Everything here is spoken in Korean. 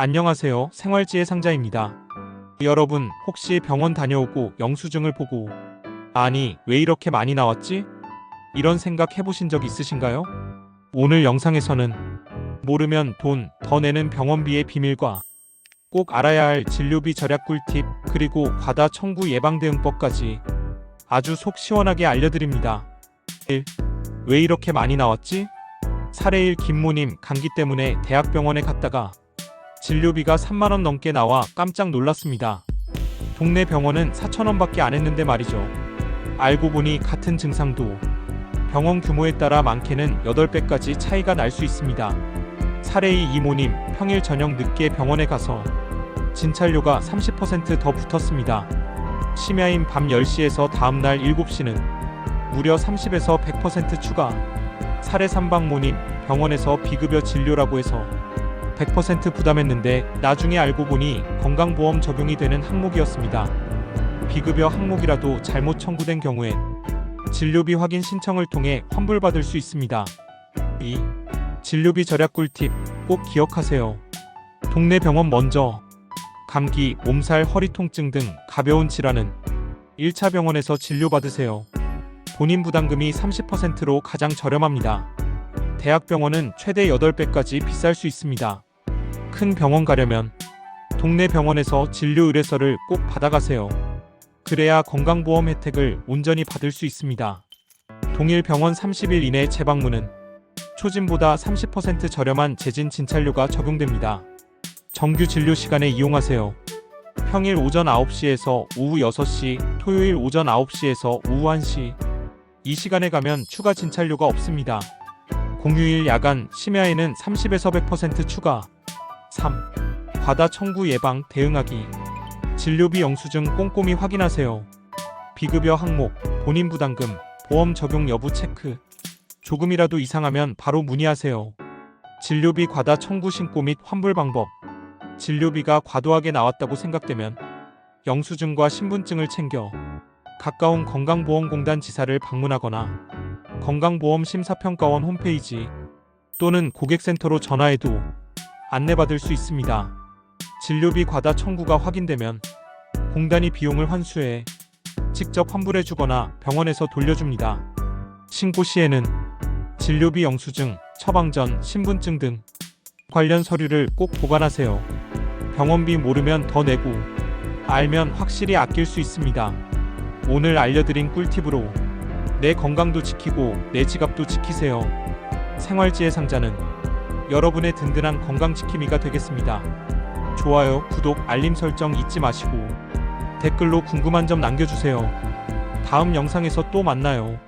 안녕하세요. 생활지의 상자입니다. 여러분, 혹시 병원 다녀오고 영수증을 보고 아니, 왜 이렇게 많이 나왔지? 이런 생각 해보신 적 있으신가요? 오늘 영상에서는 모르면 돈 더 내는 병원비의 비밀과 꼭 알아야 할 진료비 절약 꿀팁 그리고 과다 청구 예방 대응법까지 아주 속 시원하게 알려드립니다. 1. 왜 이렇게 많이 나왔지? 사례 1 김모님 감기 때문에 대학병원에 갔다가 진료비가 3만원 넘게 나와 깜짝 놀랐습니다. 동네 병원은 4천원밖에 안 했는데 말이죠. 알고 보니 같은 증상도 병원 규모에 따라 많게는 8배까지 차이가 날 수 있습니다. 사례 2 이모님 평일 저녁 늦게 병원에 가서 진찰료가 30%더 붙었습니다. 심야인 밤 10시에서 다음날 7시는 무려 30에서 100% 추가. 사례 3방 모님 병원에서 비급여 진료라고 해서 100% 부담했는데 나중에 알고 보니 건강보험 적용이 되는 항목이었습니다. 비급여 항목이라도 잘못 청구된 경우엔 진료비 확인 신청을 통해 환불받을 수 있습니다. 2. 진료비 절약 꿀팁 꼭 기억하세요. 동네 병원 먼저 감기, 몸살, 허리 통증 등 가벼운 질환은 1차 병원에서 진료받으세요. 본인 부담금이 30%로 가장 저렴합니다. 대학병원은 최대 8배까지 비쌀 수 있습니다. 큰 병원 가려면 동네 병원에서 진료 의뢰서를 꼭 받아가세요. 그래야 건강보험 혜택을 온전히 받을 수 있습니다. 동일 병원 30일 이내 재방문은 초진보다 30% 저렴한 재진 진찰료가 적용됩니다. 정규 진료 시간에 이용하세요. 평일 오전 9시에서 오후 6시, 토요일 오전 9시에서 오후 1시. 이 시간에 가면 추가 진찰료가 없습니다. 공휴일 야간 심야에는 30에서 100% 추가. 3. 과다 청구 예방 대응하기. 진료비 영수증 꼼꼼히 확인하세요. 비급여 항목, 본인 부담금, 보험 적용 여부 체크. 조금이라도 이상하면 바로 문의하세요. 진료비 과다 청구 신고 및 환불 방법. 진료비가 과도하게 나왔다고 생각되면 영수증과 신분증을 챙겨 가까운 건강보험공단 지사를 방문하거나 건강보험 심사평가원 홈페이지 또는 고객센터로 전화해도 안내받을 수 있습니다. 진료비 과다 청구가 확인되면 공단이 비용을 환수해 직접 환불해 주거나 병원에서 돌려줍니다. 신고 시에는 진료비 영수증, 처방전, 신분증 등 관련 서류를 꼭 보관하세요. 병원비 모르면 더 내고 알면 확실히 아낄 수 있습니다. 오늘 알려드린 꿀팁으로 내 건강도 지키고 내 지갑도 지키세요. 생활지의 상자는 여러분의 든든한 건강 지킴이가 되겠습니다. 좋아요, 구독, 알림 설정 잊지 마시고 댓글로 궁금한 점 남겨주세요. 다음 영상에서 또 만나요.